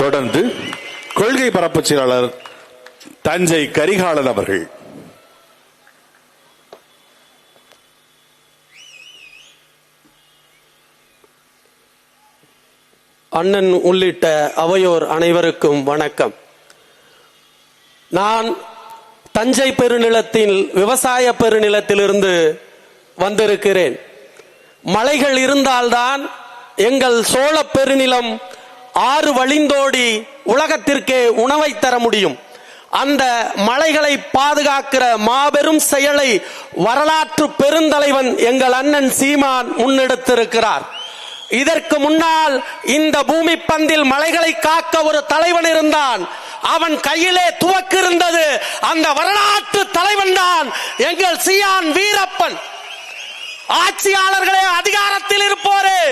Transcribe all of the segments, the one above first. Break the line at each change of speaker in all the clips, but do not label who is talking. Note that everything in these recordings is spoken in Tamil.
தொடர்ந்து கொள்கை பரப்பு செயலாளர் தஞ்சை கரிகாலன் அவர்கள்.
அண்ணன் உள்ளிட்ட அவையோர் அனைவருக்கும் வணக்கம். நான் தஞ்சை பெருநிலத்தில் விவசாய பெருநிலத்திலிருந்து வந்திருக்கிறேன். மலைகள் இருந்தால்தான் எங்கள் சோழ பெருநிலம் ஆறு வழிந்தோடி உலகத்திற்கே உணவை தர முடியும். அந்த மலைகளை பாதுகாக்கிற மாபெரும் செயலை வரலாற்று பெருந்தலைவன் எங்கள் அண்ணன் சீமான் முன்னெடுத்திருக்கிறார். இதற்கு முன்னால் இந்த பூமி பந்தில் மலைகளை காக்க ஒரு தலைவன் இருந்தான். அவன் கையிலே துவக்கு இருந்தது அந்த வரலாற்று தலைவன் தான் எங்கள் சியான் வீரப்பன். ஆட்சியாளர்களே அதிகாரத்தில் இருப்போரே.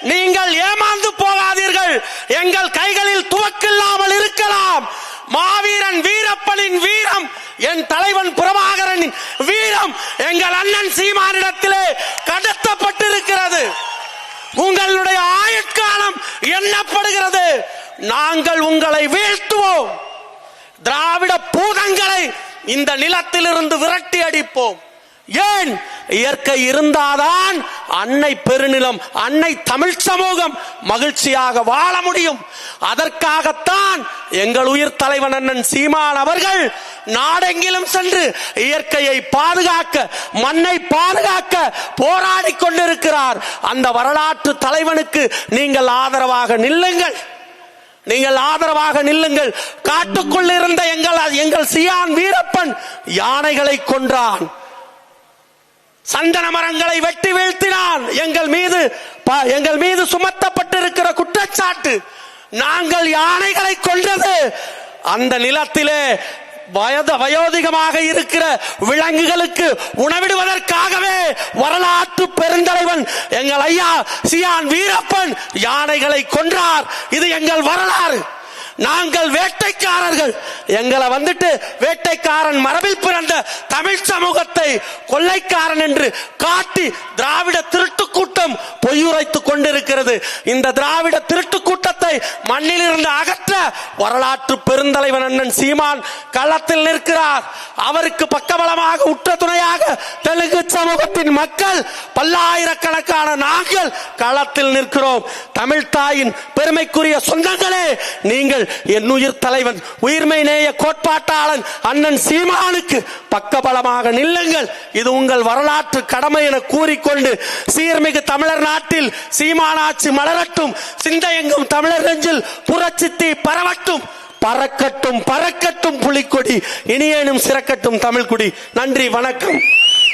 நீங்கள் ஏமாந்து போகாதீர்கள். எங்கள் கைகளில் துவக்கில்லாமல் இருக்கலாம். மாவீரன் வீரப்பனின் வீரம் என் தலைவன் பிரபாகரனின் வீரம் எங்கள் அண்ணன் சீமானிடத்திலே கடத்தப்பட்டிருக்கிறது. உங்களுடைய ஆயுட்காலம் எண்ணப்படுகிறது. நாங்கள் உங்களை வீழ்த்துவோம். திராவிட பூதங்களை இந்த நிலத்திலிருந்து விரட்டி அடிப்போம். ஏன்? இயற்கை இருந்தாதான் அன்னை பெருநிலம் அன்னை தமிழ் சமூகம் மகிழ்ச்சியாக வாழ முடியும். அதற்காகத்தான் எங்கள் உயிர் தலைவன் அண்ணன் சீமான் அவர்கள் நாடெங்கிலும் சென்று இயற்கையை பாதுகாக்க மண்ணை பாதுகாக்க போராடி கொண்டிருக்கிறார். அந்த வரலாற்று தலைவனுக்கு நீங்கள் ஆதரவாக நில்லுங்கள். நீங்கள் ஆதரவாக நில்லுங்கள். காட்டுக்குள் இருந்த எங்கள் எங்கள் சியான் வீரப்பன் யானைகளை கொன்றான். சந்தன மரங்களை வெட்டி வீழ்த்தினான் எங்கள் மீது ப- எங்கள் மீது சுமத்தப்பட்டிருக்கிற குற்றச்சாட்டு நாங்கள் யானைகளை கொன்றது அந்த நிலத்திலே வயது வயோதிகமாக இருக்கிற விலங்குகளுக்கு உணவிடுவதற்காகவே வரலாற்று பெருந்தலைவன் எங்கள் ஐயா சியான் வீரப்பன் யானைகளை கொன்றார். இது எங்கள் வரலாறு. நாங்கள் வேட்டைக்காரர்கள். எங்களை வந்துட்டு வேட்டைக்காரன் மரபில் பிறந்த தமிழ் சமூகத்தை கொள்ளைக்காரன் என்று காட்டி திராவிட திருட்டு கூட்டம் பொய்யுரைத்துக் கொண்டிருக்கிறது. இந்த திராவிட திருட்டு கூட்டத்தை மண்ணில் இருந்து அகற்ற வரலாற்று பெருந்தலைவன் அண்ணன் சீமான் களத்தில் நிற்கிறார். அவருக்கு பக்கபலமாக உற்ற துணையாக தெலுங்கு சமூகத்தின் மக்கள் பல்லாயிரக்கணக்கான நாங்கள் களத்தில் நிற்கிறோம். தமிழ் தாயின் பெருமைக்குரிய சொந்தங்களே நீங்கள் என் உயிர் தலைவன் உயிர்மை நேய கோட்பாட்டாளன் அண்ணன் சீமானுக்கு பக்கபலமாக நில்லுங்கள். இது உங்கள் வரலாற்று கடமை என கூறிக்கொண்டு சீர்மிகு தமிழர் நாட்டில் சீமானாட்சி மலரட்டும் சிந்தையெங்கும் தமிழர் நெஞ்சில் புரட்சி தீ பரவட்டும். பறக்கட்டும் பறக்கட்டும் புலிக்கொடி இனியேனும் சிறக்கட்டும் தமிழ்குடி. நன்றி வணக்கம்.